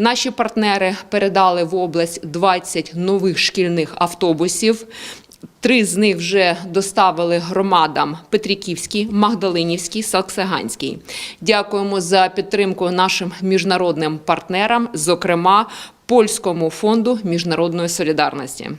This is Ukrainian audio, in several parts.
Наші партнери передали в область 20 нових шкільних автобусів. Три з них вже доставили громадам Петриківський, Магдалинівський, Саксаганський. Дякуємо за підтримку нашим міжнародним партнерам, зокрема Польському фонду міжнародної солідарності.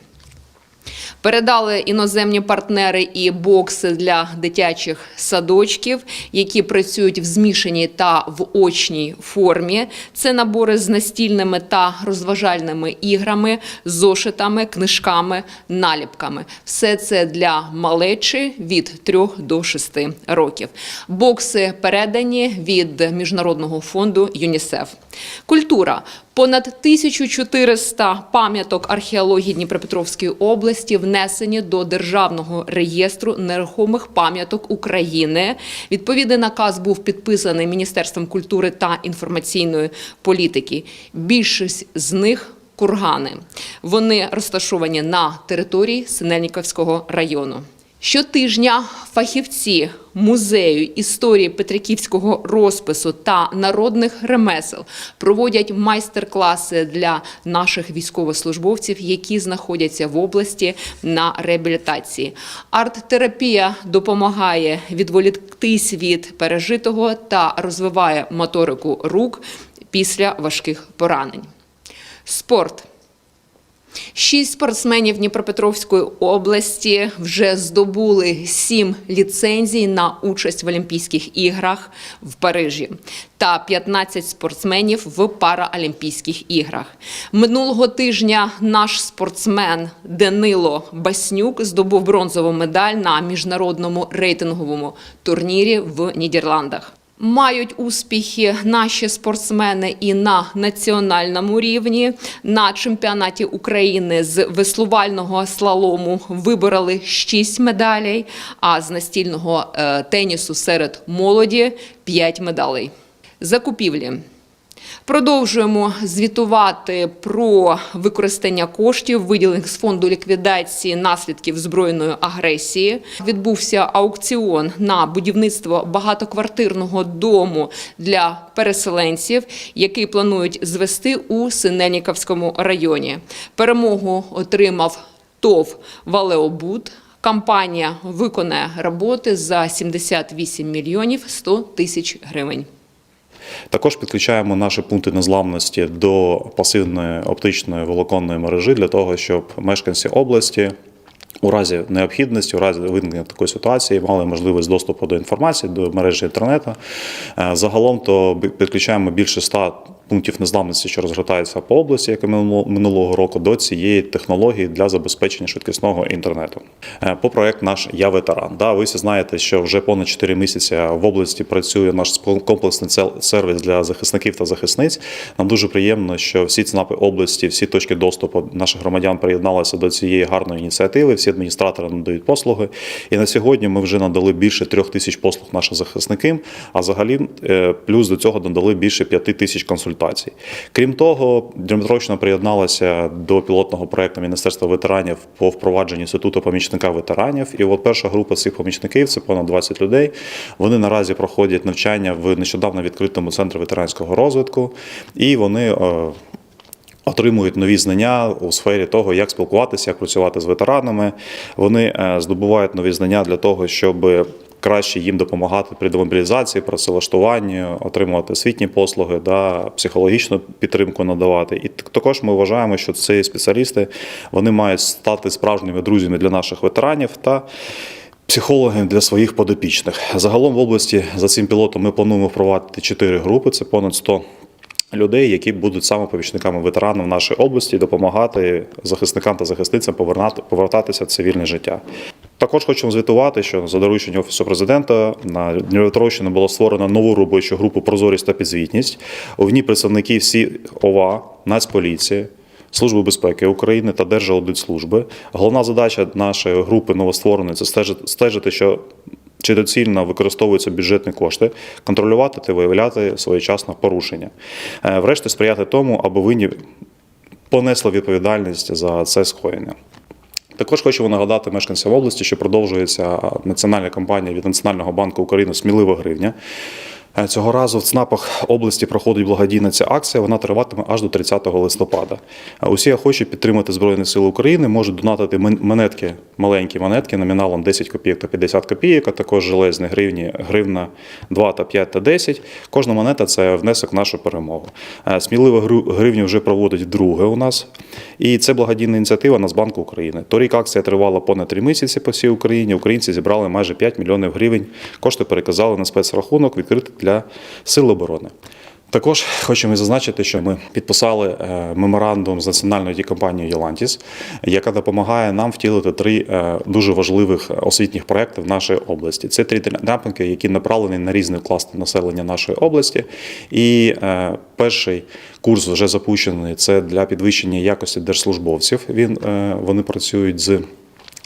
Передали іноземні партнери і бокси для дитячих садочків, які працюють в змішаній та в очній формі. Це набори з настільними та розважальними іграми, зошитами, книжками, наліпками. Все це для малечі від 3 до 6 років. Бокси передані від міжнародного фонду ЮНІСЕФ. Культура. Понад 1400 пам'яток археології Дніпропетровської області внесені до Державного реєстру нерухомих пам'яток України. Відповідний наказ був підписаний Міністерством культури та інформаційної політики. Більшість з них кургани. Вони розташовані на території Синельниковського району. Щотижня фахівці музею історії Петриківського розпису та народних ремесел проводять майстер-класи для наших військовослужбовців, які знаходяться в області на реабілітації. Арт-терапія допомагає відволіктись від пережитого та розвиває моторику рук після важких поранень. Спорт. Шість спортсменів Дніпропетровської області вже здобули сім ліцензій на участь в Олімпійських іграх в Парижі та 15 спортсменів в Параолімпійських іграх. Минулого тижня наш спортсмен Данило Баснюк здобув бронзову медаль на міжнародному рейтинговому турнірі в Нідерландах. Мають успіхи наші спортсмени і на національному рівні. На чемпіонаті України з веслувального слалому вибороли 6 медалей, а з настільного е, тенісу серед молоді 5 медалей. Закупівлі. Продовжуємо звітувати про використання коштів, виділених з фонду ліквідації наслідків збройної агресії. Відбувся аукціон на будівництво багатоквартирного дому для переселенців, який планують звести у Синельниковському районі. Перемогу отримав ТОВ Валеобуд. Компанія виконає роботи за 78 мільйонів 100 тисяч гривень. Також підключаємо наші пункти незламності до пасивної оптичної волоконної мережі для того, щоб мешканці області. У разі необхідності, у разі виникнення такої ситуації, мали можливість доступу до інформації, до мережі інтернету. Е, Загалом то підключаємо більше ста пунктів незламності, що розгортаються по області, як і минуло- минулого року, до цієї технології для забезпечення швидкісного інтернету. Е, По проект наш Я ветеран. Да, ви всі знаєте, що вже понад 4 місяці в області працює наш комплексний сервіс для захисників та захисниць. Нам дуже приємно, що всі ЦНАПи області, всі точки доступу наших громадян приєдналися до цієї гарної ініціативи. Всі адміністратори надають послуги. І на сьогодні ми вже надали більше трьох тисяч послуг нашим захисникам, а взагалі е, плюс до цього надали більше п'яти тисяч консультацій. Крім того, Дмитровщина приєдналася до пілотного проекту Міністерства ветеранів по впровадженню інституту помічника ветеранів. І от перша група цих помічників це понад 20 людей. Вони наразі проходять навчання в нещодавно відкритому центрі ветеранського розвитку, і вони. е, Отримують нові знання у сфері того, як спілкуватися, як працювати з ветеранами. Вони е, здобувають нові знання для того, щоб краще їм допомагати при демобілізації, працевлаштуванні, отримувати освітні послуги, да, психологічну підтримку надавати. І також ми вважаємо, що ці спеціалісти вони мають стати справжніми друзями для наших ветеранів та психологи для своїх подопічних. Загалом в області за цим пілотом ми плануємо впровадити чотири групи. Це понад 100 людей, які будуть саме помічниками ветеранів нашої області, допомагати захисникам та захисницям повертатися в цивільне життя. Також хочемо звітувати, що за дорученням офісу президента на Дніпропетровщині було створено нову робочу групу Прозорість та підзвітність. У ній представники всі ОВА, Нацполіції, Служби безпеки України та Держаудитслужби. Головна задача нашої групи новоствореної це стежити, що чи доцільно використовуються бюджетні кошти, контролювати та виявляти своєчасно порушення. Е, Врешті сприяти тому, аби винні понесли відповідальність за це скоєння. Також хочемо нагадати мешканцям області, що продовжується національна кампанія від Національного банку України Смілива гривня. Е, Цього разу в ЦНАПах області проходить благодійна ця акція. Вона триватиме аж до 30 листопада. Е, Усі охочі підтримати Збройні Сили України можуть донатити монетки, маленькі монетки номіналом 10 копійок та 50 копійок, а також железні гривні, гривна 2 та 5 та 10. Кожна монета це внесок в нашу перемогу. Е, Сміливо гривню вже проводить вдруге у нас. І це благодійна ініціатива Нацбанку України. Торік акція тривала понад три місяці по всій Україні. Українці зібрали майже 5 мільйонів гривень. Кошти переказали на спецрахунок, відкритий для сил оборони. Також хочемо зазначити, що ми підписали е, меморандум з національною компанією Єлантіс, яка допомагає нам втілити три е, дуже важливих освітніх проекти в нашій області. Це три напрямки, які направлені на різні класи населення нашої області. І е, перший курс вже запущений. Це для підвищення якості держслужбовців. Він е, вони працюють з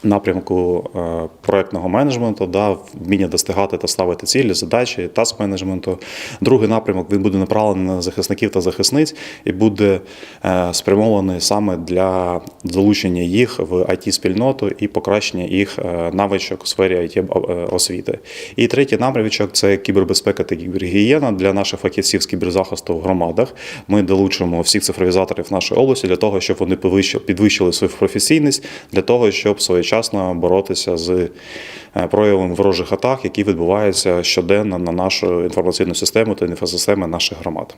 напрямку е, проектного менеджменту, да, вміння достигати та ставити цілі, задачі, таск менеджменту. Другий напрямок він буде направлений на захисників та захисниць і буде е, спрямований саме для залучення їх в it спільноту і покращення їх е, навичок у сфері it освіти. І третій напрямок це кібербезпека та кібергігієна для наших фахівців з кіберзахисту в громадах. Ми долучимо всіх цифровізаторів нашої області для того, щоб вони підвищили свою професійність, для того, щоб своєчасно боротися з проявом проявами ворожих атак, які відбуваються щоденно на нашу інформаційну систему та інфосистеми наших громад.